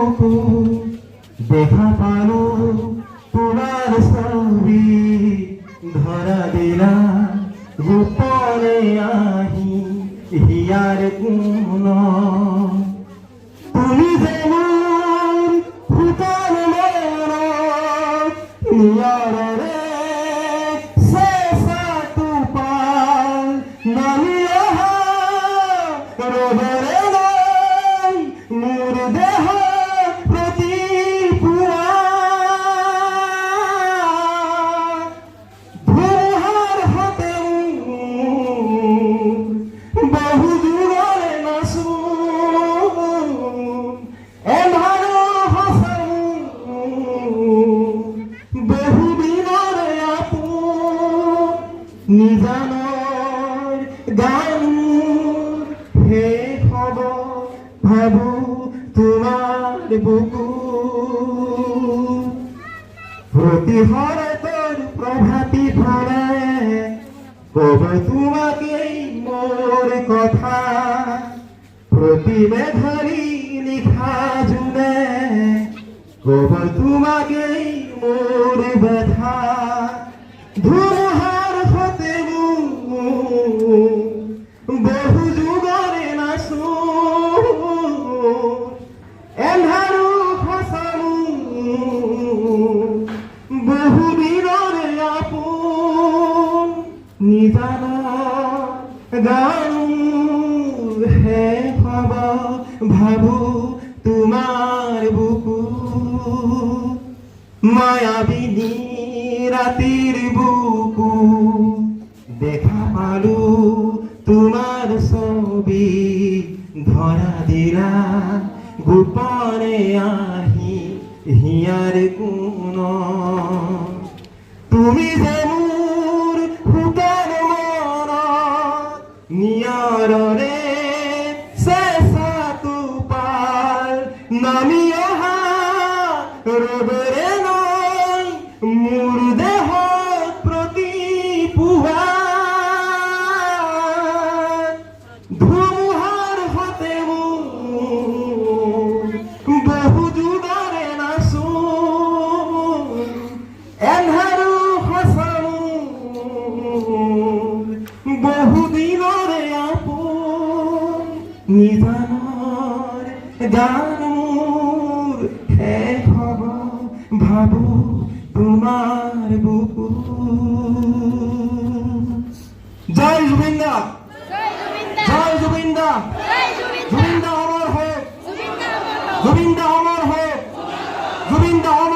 বুকু দেখা পালো তোমার ছবি ধরা দিলা গোপনে আহি হিয়ার কোন তুমি যেমন ভূতান মরণ নিয়ারে শেষা তুপাল নামিয়া রবরে নাই মোর দেহ নিজানৰ গান হে হব ভাবো তোমাৰ বুকু প্রতিহরে তোর প্রভাতি ফলে কব তোমাকেই মোর কথা। প্রতি মেঘারি লিখা জুনে কব তোমাকেই মোর ব্যথা। ধুমহার গান হে হব ভাবু তোমার বুকু। মায়াবিনী রাতির বুকু। দেখা পালু তোমার ছবি, ধরা দিলা গোপনে আহি হিয়ার কোন। তুমি যে নিয়াৰৰে চেঁচাটো পাল নামি অহা ৰবেৰে নাই মোৰ দেহত প্ৰতি পুহা। ধুমুহাৰ আপোন নিজানৰ গান মোৰ শেষ হ'ব ভাবো তোমাৰ বুকু। জয় জুবিন দা জয় জুবিন দা জুবিন দা অমৰ হোক জুবিন দা অমৰ হোক জুবিন দা অমৰ